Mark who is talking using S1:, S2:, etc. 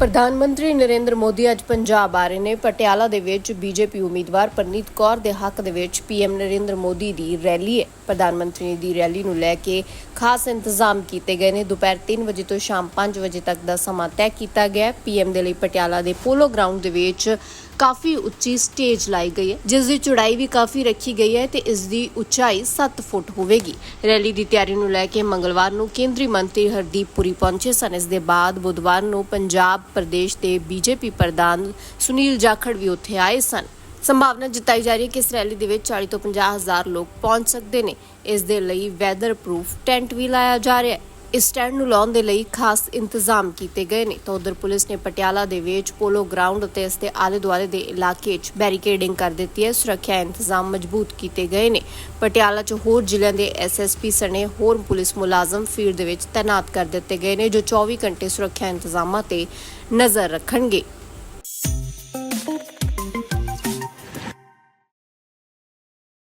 S1: ਪ੍ਰਧਾਨ ਮੰਤਰੀ ਨਰਿੰਦਰ ਮੋਦੀ ਅੱਜ ਪੰਜਾਬ ਆ ਰਹੇ ਨੇ। ਪਟਿਆਲਾ ਦੇ ਵਿੱਚ ਬੀਜੇਪੀ ਉਮੀਦਵਾਰ ਪਰਨੀਤ ਕੌਰ ਦੇ ਹੱਕ ਦੇ ਵਿੱਚ ਪੀਐਮ ਨਰਿੰਦਰ ਮੋਦੀ ਦੀ ਰੈਲੀ ਹੈ। ਪ੍ਰਧਾਨ ਮੰਤਰੀ ਦੀ ਰੈਲੀ ਨੂੰ ਲੈ ਕੇ ਖਾਸ ਇੰਤਜ਼ਾਮ ਕੀਤੇ ਗਏ ਨੇ। ਦੁਪਹਿਰ 3 ਵਜੇ ਤੋਂ ਸ਼ਾਮ 5 ਵਜੇ ਤੱਕ ਦਾ ਸਮਾਂ ਤੈਅ ਕੀਤਾ ਗਿਆ ਹੈ। ਪੀਐਮ ਦੇ ਲਈ ਪਟਿਆਲਾ ਦੇ ਪੋਲੋ ਗਰਾਊਂਡ ਦੇ ਵਿੱਚ ਕਾਫੀ ਉੱਚੀ ਸਟੇਜ ਲਾਈ ਗਈ ਹੈ, ਜਿਸ ਦੀ ਚੌੜਾਈ ਵੀ ਕਾਫੀ ਰੱਖੀ ਗਈ ਹੈ ਤੇ ਇਸ ਦੀ ਉਚਾਈ 7 ਫੁੱਟ ਹੋਵੇਗੀ। ਰੈਲੀ ਦੀ ਤਿਆਰੀ ਨੂੰ ਲੈ ਕੇ ਮੰਗਲਵਾਰ ਨੂੰ ਕੇਂਦਰੀ ਮੰਤਰੀ ਹਰਦੀਪ ਪੁਰੀ ਪਹੁੰਚੇ ਸਨ। ਇਸ ਦੇ ਬਾਅਦ ਬੁੱਧਵਾਰ ਨੂੰ ਪੰਜਾਬ ਪ੍ਰਦੇਸ਼ ਦੇ ਬੀਜੇਪੀ ਪ੍ਰਧਾਨ ਸੁਨੀਲ ਜਾਖੜ ਵੀ ਉੱਥੇ ਆਏ ਸਨ। ਸੰਭਾਵਨਾ ਜਤਾਈ ਜਾ ਰਹੀ ਹੈ ਕਿ ਇਸ ਰੈਲੀ ਦੇ ਵਿੱਚ 40 ਤੋਂ 50 ਹਜ਼ਾਰ ਲੋਕ ਪਹੁੰਚ ਸਕਦੇ ਨੇ। ਇਸ ਦੇ ਲਈ ਵੈਦਰ ਪ੍ਰੂਫ ਟੈਂਟ ਵੀ ਲਾਇਆ ਜਾ ਰਿਹਾ ਹੈ। ਇਸ ਸਟੈਂਡ ਨੂੰ ਲਾਉਣ ਦੇ ਲਈ ਖਾਸ ਇੰਤਜ਼ਾਮ ਕੀਤੇ ਗਏ ਨੇ। ਤਾਂ ਉਧਰ ਪੁਲਿਸ ਨੇ ਪਟਿਆਲਾ ਦੇ ਵਿੱਚ ਪੋਲੋ ਗਰਾਊਂਡ ਅਤੇ ਇਸ ਦੇ ਆਲੇ ਦੁਆਲੇ ਦੇ ਇਲਾਕੇ 'ਚ ਬੈਰੀਕੇਡਿੰਗ ਕਰ ਦਿੱਤੀ ਹੈ। ਸੁਰੱਖਿਆ ਇੰਤਜ਼ਾਮ ਮਜ਼ਬੂਤ ਕੀਤੇ ਗਏ ਨੇ। ਪਟਿਆਲਾ 'ਚ ਹੋਰ ਜ਼ਿਲ੍ਹਿਆਂ ਦੇ ਐਸਐਸਪੀ ਸਣੇ ਹੋਰ ਪੁਲਿਸ ਮੁਲਾਜ਼ਮ ਫੀਲਡ ਦੇ ਵਿੱਚ ਤਾਇਨਾਤ ਕਰ ਦਿੱਤੇ ਗਏ ਨੇ, ਜੋ 24 ਘੰਟੇ ਸੁਰੱਖਿਆ ਇੰਤਜ਼ਾਮਾਂ ਤੇ ਨਜ਼ਰ ਰੱਖਣਗੇ।